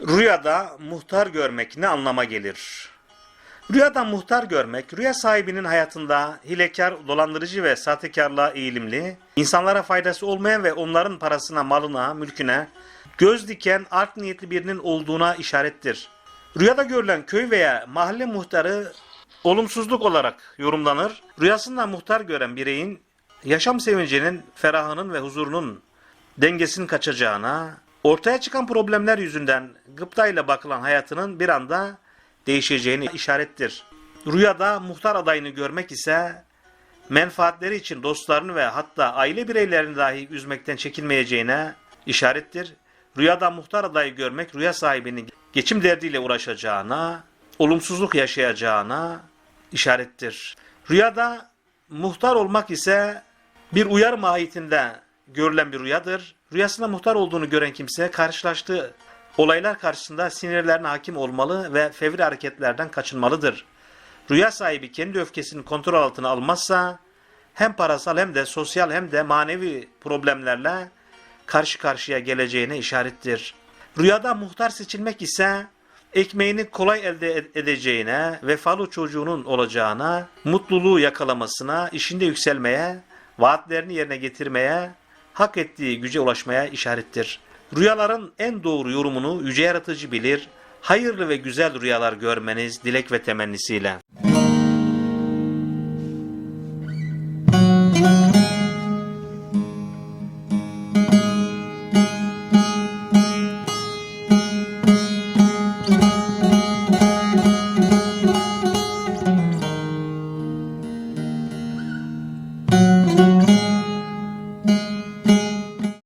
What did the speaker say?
Rüyada muhtar görmek ne anlama gelir? Rüyada muhtar görmek, rüya sahibinin hayatında hilekar, dolandırıcı ve sahtekarlığa eğilimli, insanlara faydası olmayan ve onların parasına, malına, mülküne göz diken art niyetli birinin olduğuna işarettir. Rüyada görülen köy veya mahalle muhtarı olumsuzluk olarak yorumlanır. Rüyasında muhtar gören bireyin yaşam sevincinin, ferahının ve huzurunun dengesinin kaçacağına, ortaya çıkan problemler yüzünden gıptayla bakılan hayatının bir anda değişeceğini işarettir. Rüyada muhtar adayını görmek ise menfaatleri için dostlarını ve hatta aile bireylerini dahi üzmekten çekinmeyeceğine işarettir. Rüyada muhtar adayı görmek rüya sahibinin geçim derdiyle uğraşacağına, olumsuzluk yaşayacağına işarettir. Rüyada muhtar olmak ise bir uyar mahiyetinde görülen bir rüyadır. Rüyasında muhtar olduğunu gören kimse karşılaştığı olaylar karşısında sinirlerine hakim olmalı ve fevri hareketlerden kaçınmalıdır. Rüya sahibi kendi öfkesini kontrol altına almazsa hem parasal hem de sosyal hem de manevi problemlerle karşı karşıya geleceğine işarettir. Rüyada muhtar seçilmek ise ekmeğini kolay elde ed- edeceğine, vefalı çocuğunun olacağına, mutluluğu yakalamasına, işinde yükselmeye, vaatlerini yerine getirmeye, hak ettiği güce ulaşmaya işarettir. Rüyaların en doğru yorumunu yüce yaratıcı bilir, hayırlı ve güzel rüyalar görmeniz dilek ve temennisiyle.